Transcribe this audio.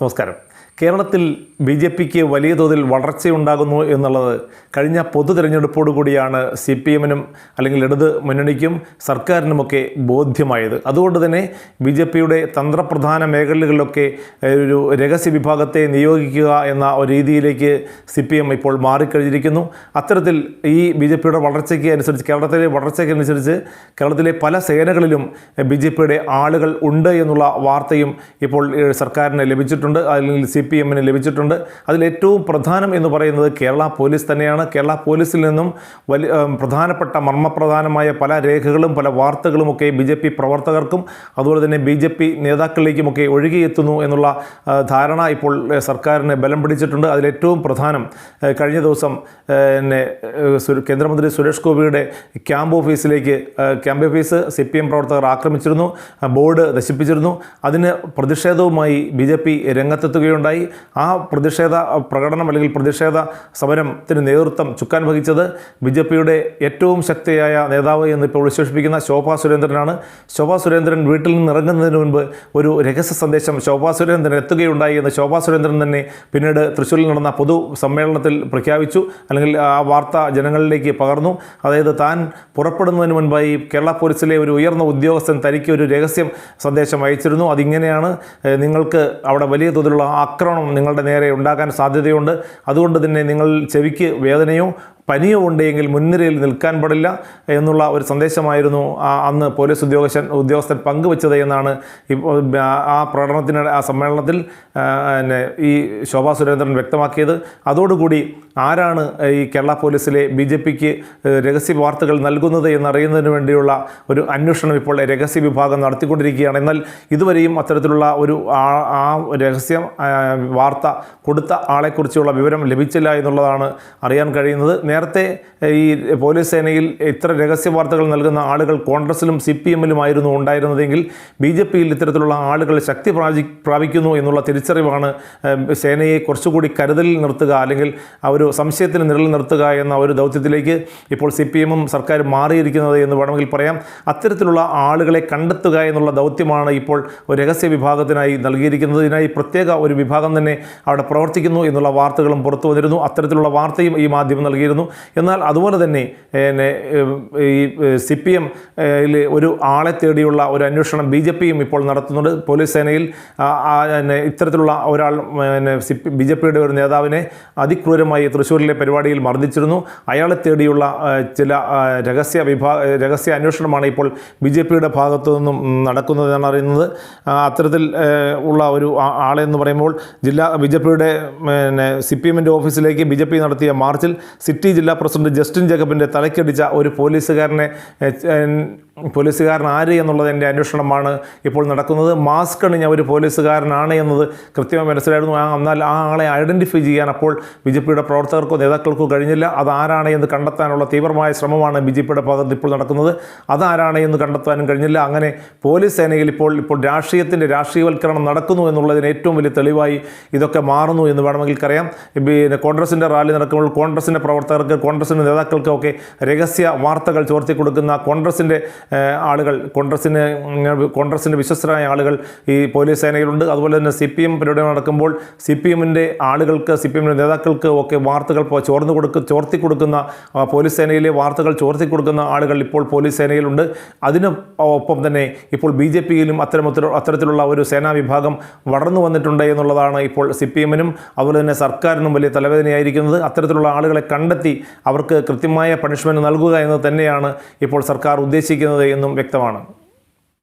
നമസ്കാരം. കേരളത്തിൽ B J പിക്ക് വലിയ തോതിൽ വളർച്ചയുണ്ടാകുന്നു എന്നുള്ളത് കഴിഞ്ഞ പൊതു തിരഞ്ഞെടുപ്പോടുകൂടിയാണ് സി പി എമ്മിനും അല്ലെങ്കിൽ ഇടത് മുന്നണിക്കും സർക്കാരിനുമൊക്കെ ബോധ്യമായത്. അതുകൊണ്ട് തന്നെ ബി ജെ പിയുടെ തന്ത്രപ്രധാന മേഖലകളിലൊക്കെ ഒരു രഹസ്യ വിഭാഗത്തെ നിയോഗിക്കുക എന്ന ഒരു രീതിയിലേക്ക് സി പി എം ഇപ്പോൾ മാറിക്കഴിഞ്ഞിരിക്കുന്നു. അത്തരത്തിൽ ഈ ബി ജെ പിയുടെ വളർച്ചയ്ക്ക് അനുസരിച്ച് കേരളത്തിലെ വളർച്ചയ്ക്ക് അനുസരിച്ച് കേരളത്തിലെ പല സേനകളിലും ബി ജെ പിയുടെ ആളുകൾ ഉണ്ട് എന്നുള്ള വാർത്തയും ഇപ്പോൾ സർക്കാരിന് ലഭിച്ചിട്ടുണ്ട്. അല്ലെങ്കിൽ സി പി എമ്മിന് ലഭിച്ചിട്ടുണ്ട്. അതിലേറ്റവും പ്രധാനം എന്ന് പറയുന്നത് കേരള പോലീസ് തന്നെയാണ്. കേരള പോലീസിൽ നിന്നും വലിയ പ്രധാനപ്പെട്ട മർമ്മപ്രധാനമായ പല രേഖകളും പല വാർത്തകളുമൊക്കെ ബി ജെ പി പ്രവർത്തകർക്കും അതുപോലെ തന്നെ ബി ജെ പി നേതാക്കളിലേക്കുമൊക്കെ ഒഴുകിയെത്തുന്നു എന്നുള്ള ധാരണ ഇപ്പോൾ സർക്കാരിനെ ബലം പിടിച്ചിട്ടുണ്ട്. അതിലേറ്റവും പ്രധാനം കഴിഞ്ഞ ദിവസം പിന്നെ കേന്ദ്രമന്ത്രി സുരേഷ് ഗോപിയുടെ ക്യാമ്പ് ഓഫീസിലേക്ക് camp office C P M പ്രവർത്തകർ ആക്രമിച്ചിരുന്നു. ബോർഡ് നശിപ്പിച്ചിരുന്നു. അതിന് പ്രതിഷേധവുമായി ബി ജെ പി രംഗത്തെത്തുകയുണ്ടായി. ആ പ്രതിഷേധ പ്രകടനം അല്ലെങ്കിൽ പ്രതിഷേധ സമരത്തിന് നേതൃത്വം ചുക്കാൻ വഹിച്ചത് ബി ജെ പിയുടെ ഏറ്റവും ശക്തിയായ നേതാവ് എന്ന് ഇപ്പോൾ വിശേഷിപ്പിക്കുന്ന ശോഭാ സുരേന്ദ്രനാണ്. ശോഭാ സുരേന്ദ്രൻ വീട്ടിൽ നിന്ന് ഇറങ്ങുന്നതിന് മുൻപ് ഒരു രഹസ്യ സന്ദേശം ശോഭാ സുരേന്ദ്രൻ എത്തുകയുണ്ടായി എന്ന് ശോഭാ സുരേന്ദ്രൻ തന്നെ പിന്നീട് തൃശ്ശൂരിൽ നടന്ന പൊതു സമ്മേളനത്തിൽ പ്രഖ്യാപിച്ചു. അല്ലെങ്കിൽ ആ വാർത്ത ജനങ്ങളിലേക്ക് പകർന്നു. അതായത് താൻ പുറപ്പെടുന്നതിന് മുൻപായി കേരള പോലീസിലെ ഒരു ഉയർന്ന ഉദ്യോഗസ്ഥൻ തനിക്ക് ഒരു രഹസ്യം സന്ദേശം അയച്ചിരുന്നു. അതിങ്ങനെയാണ് നിങ്ങൾക്ക് അവിടെ വലിയ തോതിലുള്ള ആക്രമണം നിങ്ങളുടെ നേരെ ഉണ്ടാക്കാൻ സാധ്യതയുണ്ട്. അതുകൊണ്ട് തന്നെ നിങ്ങൾ ചെവിക്ക് വേദനയോ പനിയോ ഉണ്ടെങ്കിൽ മുൻനിരയിൽ നിൽക്കാൻ പാടില്ല എന്നുള്ള ഒരു സന്ദേശമായിരുന്നു അന്ന് പോലീസ് ഉദ്യോഗസ്ഥൻ ഉദ്യോഗസ്ഥൻ പങ്കുവച്ചത് എന്നാണ് ആ- പ്രകടനത്തിന് ആ സമ്മേളനത്തിൽ ഈ ശോഭാ സുരേന്ദ്രൻ വ്യക്തമാക്കിയത്. അതോടുകൂടി ആരാണ് ഈ കേരള പോലീസിലെ ബി ജെ പിക്ക് രഹസ്യ വാർത്തകൾ നൽകുന്നത് എന്നറിയുന്നതിന് വേണ്ടിയുള്ള ഒരു അന്വേഷണം ഇപ്പോൾ രഹസ്യ വിഭാഗം നടത്തിക്കൊണ്ടിരിക്കുകയാണ്. എന്നാൽ ഇതുവരെയും അത്തരത്തിലുള്ള ഒരു ആ- രഹസ്യ വാർത്ത കൊടുത്ത ആളെക്കുറിച്ചുള്ള വിവരം ലഭിച്ചില്ല എന്നുള്ളതാണ് അറിയാൻ കഴിയുന്നത്. നേരത്തെ ഈ പോലീസ് സേനയിൽ ഇത്ര രഹസ്യ വാർത്തകൾ നൽകുന്ന ആളുകൾ കോൺഗ്രസിലും സി പി എമ്മിലുമായിരുന്നു ഉണ്ടായിരുന്നതെങ്കിൽ ബി ജെ പിയിൽ ഇത്തരത്തിലുള്ള ആളുകൾ ശക്തി പ്രാപിക്കുന്നു എന്നുള്ള തിരിച്ചറിവാണ് സേനയെ കുറച്ചുകൂടി കരുതലിൽ നിർത്തുക അല്ലെങ്കിൽ ആ ഒരു സംശയത്തിന് നിഴൽ നിർത്തുക എന്ന ഒരു ദൗത്യത്തിലേക്ക് ഇപ്പോൾ സി പി എമ്മും സർക്കാർ മാറിയിരിക്കുന്നത് എന്ന് വേണമെങ്കിൽ പറയാം. അത്തരത്തിലുള്ള ആളുകളെ കണ്ടെത്തുക എന്നുള്ള ദൗത്യമാണ് ഇപ്പോൾ ഒരു രഹസ്യ വിഭാഗത്തിനായി നൽകിയിരിക്കുന്നതിനായി പ്രത്യേക ഒരു വിഭാഗം തന്നെ അവിടെ പ്രവർത്തിക്കുന്നു എന്നുള്ള വാർത്തകളും പുറത്തു വന്നിരുന്നു. അത്തരത്തിലുള്ള വാർത്തയും ഈ മാധ്യമം നൽകിയിരുന്നു. എന്നാൽ അതുപോലെ തന്നെ ഈ സി പി എം ഒരു ആളെ തേടിയുള്ള ഒരു അന്വേഷണം ബി ജെ പിയും ഇപ്പോൾ നടത്തുന്നുണ്ട്. പോലീസ് സേനയിൽ ഇത്തരത്തിലുള്ള ഒരാൾ പിന്നെ സി ബി ജെ പിയുടെ ഒരു നേതാവിനെ അതിക്രൂരമായി തൃശ്ശൂരിലെ പരിപാടിയിൽ മർദ്ദിച്ചിരുന്നു. അയാളെ തേടിയുള്ള ചില രഹസ്യ വിഭാഗ രഹസ്യ അന്വേഷണമാണ് ഇപ്പോൾ ബി ജെ പിയുടെ ഭാഗത്തു നിന്നും നടക്കുന്നതെന്നാണ് അറിയുന്നത്. അത്തരത്തിൽ ഉള്ള ഒരു ആളെന്ന് പറയുമ്പോൾ ജില്ലാ ബി ജെ പിയുടെ പിന്നെ സി പി എമ്മിന്റെ ഓഫീസിലേക്ക് ബി ജെ പി നടത്തിയ മാർച്ചിൽ സിറ്റി ജില്ലാ പ്രസിഡന്റ് ജസ്റ്റിൻ ജേക്കബിന്റെ തലയ്ക്കടിച്ച ഒരു പോലീസുകാരനെ പോലീസുകാരൻ ആര് എന്നുള്ളതിന്റെ അന്വേഷണമാണ് ഇപ്പോൾ നടക്കുന്നത്. മാസ്ക് അണിഞ്ഞ ഒരു പോലീസുകാരനാണ് എന്നത് കൃത്യമായി മനസ്സിലായിരുന്നു. എന്നാൽ ആ ആളെ ഐഡന്റിഫൈ ചെയ്യാൻ അപ്പോൾ ബി ജെ പിയുടെ പ്രവർത്തകർക്കോ നേതാക്കൾക്കോ കഴിഞ്ഞില്ല. അതാരാണ് എന്ന് കണ്ടെത്താനുള്ള തീവ്രമായ ശ്രമമാണ് ബി ജെ പിയുടെ ഭാഗത്ത് ഇപ്പോൾ നടക്കുന്നത്. അതാരാണ് എന്ന് കണ്ടെത്താനും കഴിഞ്ഞില്ല. അങ്ങനെ പോലീസ് സേനയിൽ ഇപ്പോൾ ഇപ്പോൾ രാഷ്ട്രീയത്തിന്റെ രാഷ്ട്രീയവൽക്കരണം നടക്കുന്നു എന്നുള്ളതിന് ഏറ്റവും വലിയ തെളിവായി ഇതൊക്കെ മാറുന്നു എന്ന് വേണമെങ്കിൽ അറിയാം പിന്നെ കോൺഗ്രസിന്റെ റാലി നടക്കുമ്പോൾ കോൺഗ്രസിന്റെ പ്രവർത്തകർക്ക് കോൺഗ്രസിന്റെ നേതാക്കൾക്കൊക്കെ രഹസ്യ വാർത്തകൾ ചോർത്തി കൊടുക്കുന്ന കോൺഗ്രസിന്റെ ആളുകൾ കോൺഗ്രസിന് കോൺഗ്രസിന്റെ വിശ്വസ്തരായ ആളുകൾ ഈ പോലീസ് സേനയിലുണ്ട്. അതുപോലെ തന്നെ സി പി എം പരിപാടി നടക്കുമ്പോൾ സി പി എമ്മിന്റെ ആളുകൾക്ക് സി പി എമ്മിന്റെ നേതാക്കൾക്ക് ഒക്കെ വാർത്തകൾ ചോർന്നു കൊടുക്ക ചോർത്തി കൊടുക്കുന്ന പോലീസ് സേനയിലെ വാർത്തകൾ ചോർത്തി കൊടുക്കുന്ന ആളുകൾ ഇപ്പോൾ പോലീസ് സേനയിലുണ്ട്. അതിന് ഒപ്പം തന്നെ ഇപ്പോൾ ബി ജെ പിയിലും അത്തരം അത്തരത്തിലുള്ള ഒരു സേനാ വിഭാഗം വളർന്നു വന്നിട്ടുണ്ട് എന്നുള്ളതാണ് ഇപ്പോൾ സി പി എമ്മിനും അതുപോലെ തന്നെ സർക്കാരിനും വലിയ തലവേദനയായിരിക്കുന്നത്. അത്തരത്തിലുള്ള ആളുകളെ കണ്ടെത്തി അവർക്ക് കൃത്യമായ പണിഷ്മെന്റ് നൽകുക എന്നത് തന്നെയാണ് ഇപ്പോൾ സർക്കാർ ഉദ്ദേശിക്കുന്നത്. എന്നും വ്യക്തമാണ്.